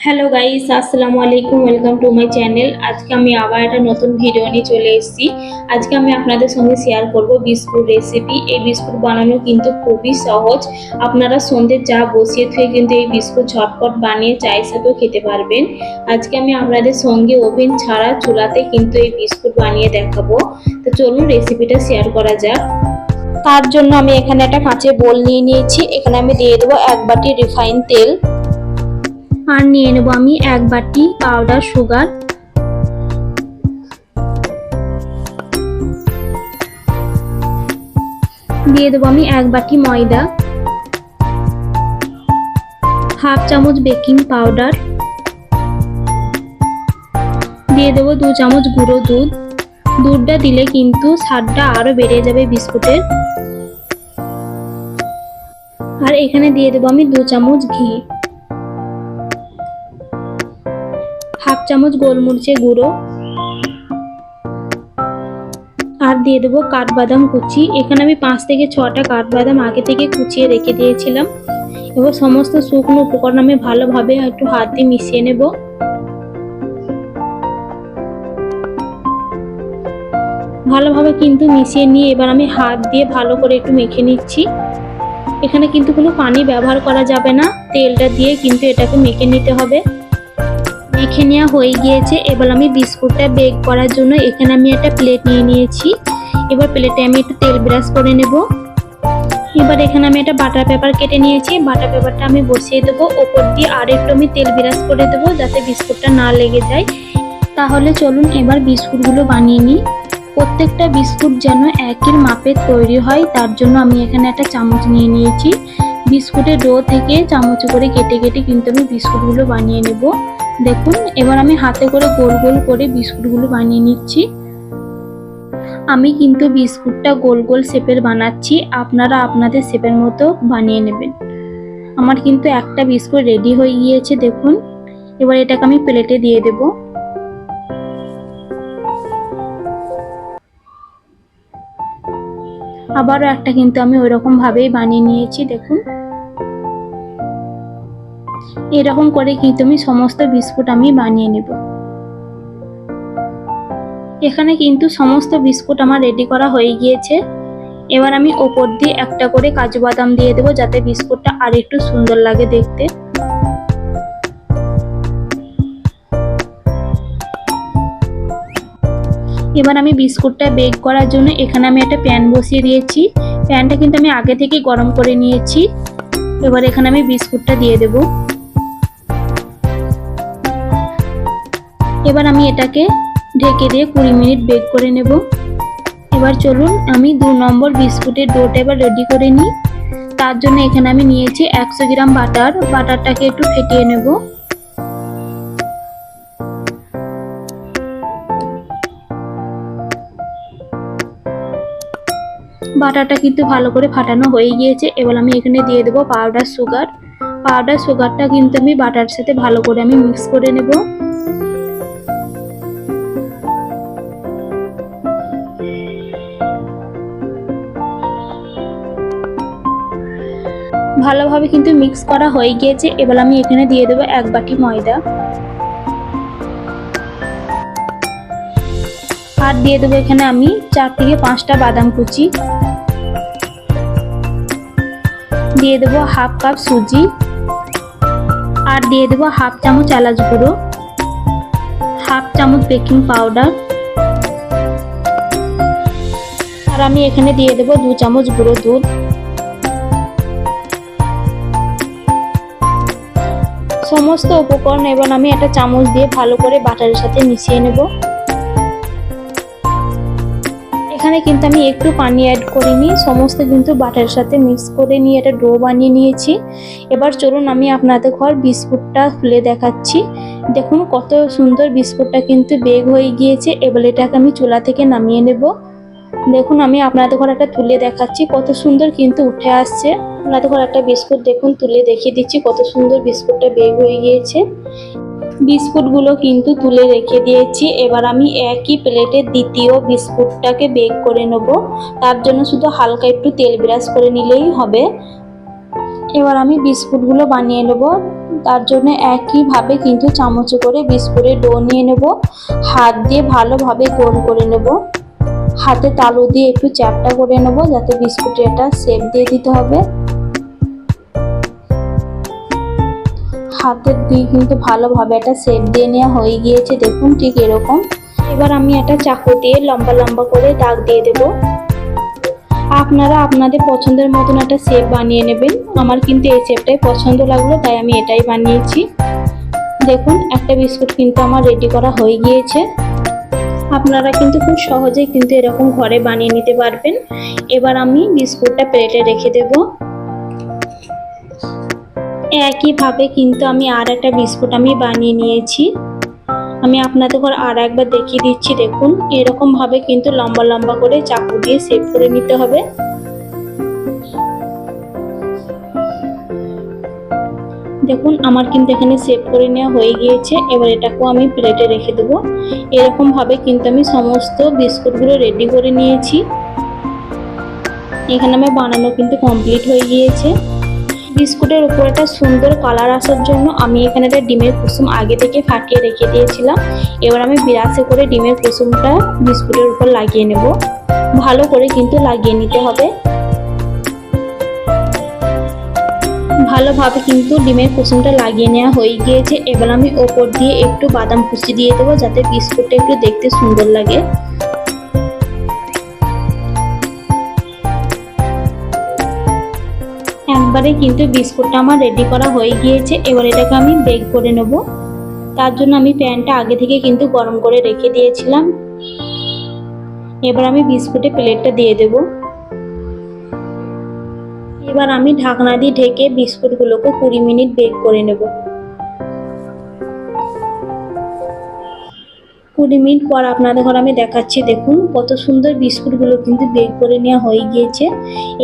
Hello guys আসসালামু আলাইকুম welcome to my channel আজকে আমি আবার একটা নতুন ভিডিও নিয়ে চলে এসেছি। আজকে আমি আপনাদের সঙ্গে শেয়ার করব বিস্কুট রেসিপি এই বিস্কুট বানানো কিন্তু খুবই সহজ। আপনারা সন্ধ্যে চা বসিয়ে থেকে কিন্তু এই বিস্কুট ঝটপট বানিয়ে চায়ের সাথেও খেতে পারবেন। আজকে আমি আপনাদের সঙ্গে ওভেন ছাড়া চুলাতে কিন্তু এই বিস্কুট বানিয়ে দেখাবো। তো চলুন রেসিপিটা শেয়ার করা যাক। তার জন্য আমি এখানে একটা কাঁচের বোল নিয়ে নিয়েছি। এখানে আমি দিয়ে দেবো এক বাটি রিফাইন তেল। নিয়ে নেব আমি এক বাটি পাউডার সুগার দিয়ে দেবো আমি এক বাটি ময়দা। হাফ চামচ বেকিং পাউডার দিয়ে দেবো দু চামচ গুঁড়ো দুধ। দুধটা দিলে কিন্তু স্বাদটা আরও বেড়ে যাবে বিস্কুটের। আর এখানে দিয়ে দেবো আমি দু চামচ ঘি। চামচ গোলমরিচের গুঁড়ো আর দিয়ে দেবো কাঠবাদাম কুচি। এখানে আমি পাঁচ থেকে ছটা কাঠবাদাম আগে থেকে কুচিয়ে রেখে দিয়েছিলাম। এবার সমস্ত শুকনো উপকরণ আমি ভালোভাবে একটু হাত দিয়ে মিশিয়ে নেব। ভালোভাবে কিন্তু মিশিয়ে নিয়ে এবার আমি হাত দিয়ে ভালো করে একটু মেখে নিচ্ছি। এখানে কিন্তু কোনো পানি ব্যবহার করা যাবে না। তেলটা দিয়ে কিন্তু এটাকে মেখে নিতে হবে। মেখে নেওয়া হয়ে গিয়েছে। এবার আমি বিস্কুটটা বেক করার জন্য এখানে আমি একটা প্লেট নিয়ে নিয়েছি। এবার প্লেটে আমি একটু তেল ব্রাশ করে নেব। এবার এখানে আমি একটা বাটার পেপার কেটে নিয়েছি। বাটার পেপারটা আমি বসিয়ে দেবো। ওপর দিয়ে আর একটু আমি তেল ব্রাশ করে দেবো যাতে বিস্কুটটা না লেগে যায়। তাহলে চলুন এবার বিস্কুটগুলো বানিয়ে নিই। প্রত্যেকটা বিস্কুট যেন একই মাপের তৈরি হয়, তার জন্য আমি এখানে একটা চামচ নিয়ে নিয়েছি। বিস্কুটের ডো থেকে চামচ করে কেটে কেটে কিন্তু আমি বিস্কুটগুলো বানিয়ে নেব। দেখুন, এবার আমি হাতে করে গোল গোল করে বিস্কুটগুলো বানিয়ে নিচ্ছি। আমি কিন্তু বিস্কুটটা গোল গোল শেপের বানাচ্ছি, আপনারা আপনাদের শেপের মতো বানিয়ে নেবেন। আমার কিন্তু একটা বিস্কুট রেডি হয়ে গিয়েছে, দেখুন। এবার এটাকে আমি প্লেটে দিয়ে দেবো। আবারও একটা কিন্তু আমি ওই রকম বানিয়ে নিয়েছি, দেখুন। এরকম করে কিন্তু আমি সমস্ত বিস্কুট আমি বানিয়ে নেব? এখানে কিন্তু সমস্ত বিস্কুট আমার রেডি করা হয়ে গিয়েছে। এবার আমি ওপর দিয়ে একটা করে কাজু বাদাম দিয়ে দেবো যাতে বিস্কুটটা আর একটু সুন্দর লাগে দেখতে। এবার আমি বিস্কুটটা বেক করার জন্য এখানে আমি একটা প্যান বসিয়ে দিয়েছি। প্যানটা কিন্তু আমি আগে থেকে গরম করে নিয়েছি। এবার এখানে আমি বিস্কুটটা দিয়ে দেব। এবার আমি এটাকে ঢেকে দিয়ে কুড়ি মিনিট বেক করে নেব। এবার চলুন আমি দু নম্বর বিস্কুটের ডোটা এবার রেডি করে নিই। তার জন্য এখানে আমি নিয়েছি একশো গ্রাম বাটার। বাটারটাকে একটু ফেটিয়ে নেব। বাটারটা কিন্তু ভালো করে ফাটানো হয়ে গিয়েছে। এবার আমি এখানে দিয়ে দেবো পাউডার সুগার পাউডার সুগারটা কিন্তু আমি বাটার সাথে ভালো করে আমি মিক্স করে নেব। ভালোভাবে কিন্তু মিক্স করা হয়ে গিয়েছে। এবার আমি এখানে দিয়ে দেবো এক বাটি ময়দা। আর দিয়ে দেবো এখানে আমি চার থেকে পাঁচটা বাদাম কুচি। দিয়ে দেবো হাফ কাপ সুজি। আর দিয়ে দেবো হাফ চামচ এলাচ গুঁড়ো। হাফ চামচ বেকিং পাউডার। আর আমি এখানে দিয়ে দেবো দু চামচ গুঁড়ো দুধ। সমস্ত উপকরণ এবার আমি একটা চামচ দিয়ে ভালো করে বাটারের সাথে মিশিয়ে নেব। এখানে কিন্তু আমি একটু পানি অ্যাড করিনি, সমস্ত কিন্তু বাটারের সাথে মিক্স করে নিয়ে একটা ডো বানিয়ে নিয়েছি। এবার চলুন আমি আপনাদের ঘর বিস্কুটটা খুলে দেখাচ্ছি। দেখুন কত সুন্দর বিস্কুটটা কিন্তু বেগ হয়ে গিয়েছে, এবার এটাকে আমি চুলা থেকে নামিয়ে নেব। দেখুন, আমি আপনাদের ঘর একটা তুলে দেখাচ্ছি। কত সুন্দর কিন্তু উঠে আসছে। আপনাদের ঘর একটা বিস্কুট দেখুন, তুলে দেখিয়ে দিচ্ছি কত সুন্দর বিস্কুটটা বের হয়ে গিয়েছে। বিস্কুটগুলো কিন্তু তুলে রেখে দিয়েছি। এবার আমি একই প্লেটে দ্বিতীয় বিস্কুটটাকে বেক করে নেব। তার জন্য শুধু হালকা একটু তেল ব্রাশ করে নিলেই হবে। এবার আমি বিস্কুটগুলো বানিয়ে নেব। তার জন্য একইভাবে কিন্তু চামচে করে বিস্কুটের ডো নিয়ে নেব। হাত দিয়ে ভালোভাবে গোল করে নেব। হাতে তালু দিয়ে একটু চ্যাপটা করে নেব, যাতে বিস্কুটে একটা শেপ দিয়ে দিতে হবে। হাতের দিয়ে কিন্তু ভালোভাবে একটা শেপ দিয়ে নেওয়া হয়ে গিয়েছে, দেখুন ঠিক এরকম। এবার আমি একটা চাকু দিয়ে লম্বা লম্বা করে দাগ দিয়ে দেব। আপনারা আপনাদের পছন্দের মতন একটা শেপ বানিয়ে নেবেন। আমার কিন্তু এই শেপটাই পছন্দ লাগল, তাই আমি এটাই বানিয়েছি। দেখুন, একটা বিস্কুট কিন্তু আমার রেডি করা হয়ে গিয়েছে। আপনারা কিন্তু খুব সহজেই কিন্তু এরকম ঘরে বানিয়ে নিতে পারবেন। এবার আমি বিস্কুটটা প্লেটে রেখে দেব। একইভাবে কিন্তু আমি আর একটা বিস্কুট আমি বানিয়ে নিয়েছি। আমি আপনাদের ঘর আর একবার দেখিয়ে দিচ্ছি, দেখুন। এরকমভাবে কিন্তু লম্বা লম্বা করে চাকু দিয়ে সেভ করে নিতে হবে। দেখুন, আমার কিন্তু এখানে সেভ করে নেওয়া হয়ে গিয়েছে। এবার এটাকেও আমি প্লেটে রেখে দেবো। এরকমভাবে কিন্তু আমি সমস্ত বিস্কুটগুলো রেডি করে নিয়েছি। এখানে আমার বানানো কিন্তু কমপ্লিট হয়ে গিয়েছে। বিস্কুটের উপর একটা সুন্দর কালার আসার জন্য আমি এখানে একটা ডিমের কুসুম আগে থেকে ফাটিয়ে রেখে দিয়েছিলাম। এবার আমি বিরাসে করে ডিমের কুসুমটা বিস্কুটের উপর লাগিয়ে নেব। ভালো করে কিন্তু লাগিয়ে নিতে হবে। ভালোভাবে কিন্তু ডিমের কুসুমটা লাগিয়ে নেওয়া হয়ে গিয়েছে। এবার আমি ওপর দিয়ে একটু বাদাম কুচি দিয়ে দেবো যাতে বিস্কুটটা একটু দেখতে সুন্দর লাগে। একবারে কিন্তু বিস্কুটটা আমার রেডি করা হয়ে গিয়েছে। এবার এটাকে আমি বেক করে নেব। তার জন্য আমি প্যানটা আগে থেকে কিন্তু গরম করে রেখে দিয়েছিলাম। এবার আমি বিস্কুটে প্লেটটা দিয়ে দেব। এবার আমি ঢাকনা দিয়ে ঢেকে বিস্কুটগুলোকে কুড়ি মিনিট বেক করে নেব। কুড়ি মিনিট পর আপনাদের ঘর আমি দেখাচ্ছি, দেখুন কত সুন্দর বিস্কুটগুলো কিন্তু বেক করে নেওয়া হয়ে গিয়েছে।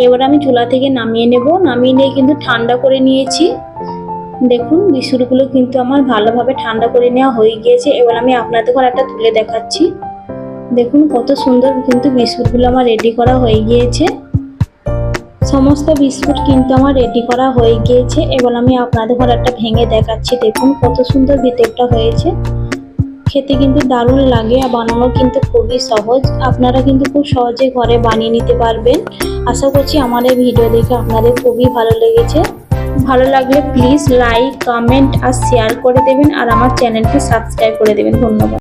এবার আমি চুলা থেকে নামিয়ে নেব। নামিয়ে নিয়ে কিন্তু ঠান্ডা করে নিয়েছি। দেখুন বিস্কুটগুলো কিন্তু আমার ভালোভাবে ঠান্ডা করে নেওয়া হয়ে গিয়েছে। এবার আমি আপনাদের ঘর একটা তুলে দেখাচ্ছি। দেখুন কত সুন্দর কিন্তু বিস্কুটগুলো আমার রেডি করা হয়ে গিয়েছে। সমস্ত বিস্কুট কিন্তু আমার রেডি করা হয়ে গিয়েছে এবার আমি আপনাদের ঘর একটা ভেঙে দেখাচ্ছি। দেখুন কত সুন্দর ভিতরটা হয়েছে। খেতে কিন্তু দারুণ লাগে আর বানানো কিন্তু খুবই সহজ। আপনারা কিন্তু খুব সহজে ঘরে বানিয়ে নিতে পারবেন। আশা করছি আমার এই ভিডিও দেখে আপনাদের খুবই ভালো লেগেছে। ভালো লাগলে প্লিজ লাইক কমেন্ট আর শেয়ার করে দেবেন আর আমার চ্যানেলকে সাবস্ক্রাইব করে দেবেন। ধন্যবাদ।